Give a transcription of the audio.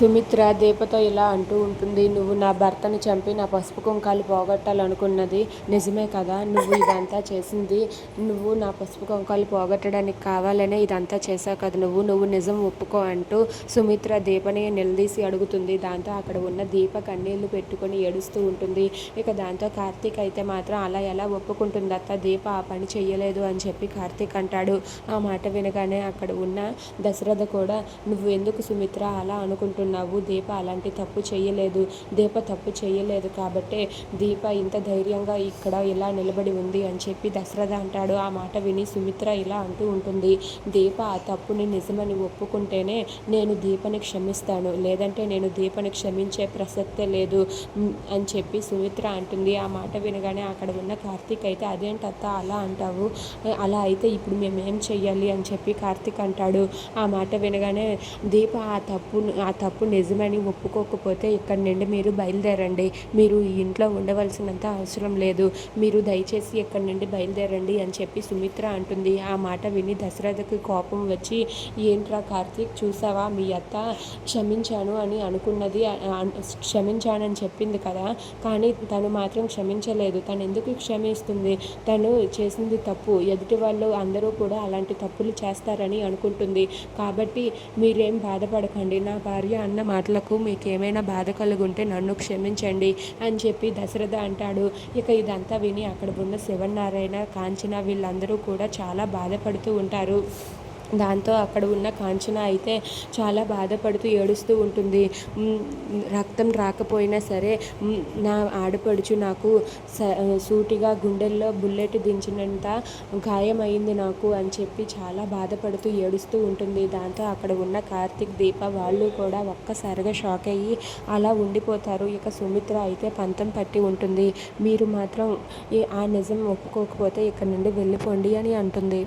సుమిత్ర దీపతో ఇలా అంటూ ఉంటుంది నువ్వు నా భర్తను చంపి నా పసుపు కుంకాలు పోగొట్టాలనుకున్నది నిజమే కదా? నువ్వు ఇదంతా చేసింది నువ్వు నా పసుపు కుంకాలు పోగొట్టడానికి కావాలనే ఇదంతా చేసావు కదా? నువ్వు నువ్వు నిజం ఒప్పుకో అంటూ సుమిత్ర దీపని నిలదీసి అడుగుతుంది. దాంతో అక్కడ ఉన్న దీప కన్నీళ్ళు పెట్టుకొని ఏడుస్తూ ఉంటుంది. ఇక దాంతో కార్తీక్ అయితే మాత్రం అలా ఎలా ఒప్పుకుంటుంది అత్త దీప ఆ పని చేయలేదు అని చెప్పి కార్తీక్ అంటాడు. ఆ మాట వినగానే అక్కడ ఉన్న దశరథ కూడా నువ్వు ఎందుకు సుమిత్ర అలా అనుకుంటున్నావు? దీప అలాంటి తప్పు చేయలేదు దీప తప్పు చేయలేదు కాబట్టే దీప ఇంత ధైర్యంగా ఇక్కడ ఇలా నిలబడి ఉంది అని చెప్పి దశరథ అంటాడు. ఆ మాట విని సుమిత్ర ఇలా అంటూ ఉంటుంది. దీప ఆ తప్పుని నిజమని ఒప్పుకుంటేనే నేను దీపని క్షమిస్తాను. లేదంటే నేను దీపని క్షమించే ప్రసక్తే లేదు అని చెప్పి సుమిత్ర అంటుంది. ఆ మాట వినగానే అక్కడ ఉన్న కార్తీక్ అయితే అదేంటత్త అలా అంటావు? అలా అయితే ఇప్పుడు మేమేం చెయ్యాలి? అని చెప్పి కార్తీక్ అంటాడు. ఆ మాట వినగానే దీప ఆ తప్పు ఆ తప్పు నిజమని ఒప్పుకోకపోతే ఇక్కడి నుండి మీరు బయలుదేరండి. మీరు ఈ ఇంట్లో ఉండవలసినంత అవసరం లేదు. మీరు దయచేసి ఇక్కడి నుండి బయలుదేరండి అని చెప్పి సుమిత్ర అంటుంది. ఆ మాట విని దశరథకు కోపం వచ్చి ఏంట్రా కార్తీక్ చూసావా? మీ అత్త క్షమించాను అని అనుకున్నది క్షమించానని చెప్పింది కదా. కానీ తను మాత్రం క్షమించలేదు. తను ఎందుకు క్షమిస్తుంది? తను చేసింది తప్పు. ఎదుటి వాళ్ళు అందరూ కూడా అలాంటి తప్పులు చేస్తారని అనుకుంటుంది. కాబట్టి మీరేం బాధపడకండి. నా భార్య అన్న మాటలకు మీకు ఏమైనా బాధ కలుగుంటే నన్ను క్షమించండి అని చెప్పి దశరథ అంటాడు. ఇక ఇదంతా విని అక్కడ ఉన్న శివనారాయణ కాంచన వీళ్ళందరూ కూడా చాలా బాధపడుతూ ఉంటారు. దాంతో అక్కడ ఉన్న కాంచన అయితే చాలా బాధపడుతూ ఏడుస్తూ ఉంటుంది. రక్తం రాకపోయినా సరే నా ఆడపడుచు నాకు స- సూటిగా గుండెల్లో బుల్లెట్ దించినంత గాయమైంది నాకు అని చెప్పి చాలా బాధపడుతూ ఏడుస్తూ ఉంటుంది. దాంతో అక్కడ ఉన్న కార్తిక్ దీప వాళ్ళు కూడా ఒక్కసారిగా షాక్ అయ్యి అలా ఉండిపోతారు. ఇక సుమిత్ర అయితే పంతం పట్టి ఉంటుంది. మీరు మాత్రం ఆ నిజం ఒప్పుకోకపోతే ఇక్కడ నుండి వెళ్ళిపోండి అని అంటుంది.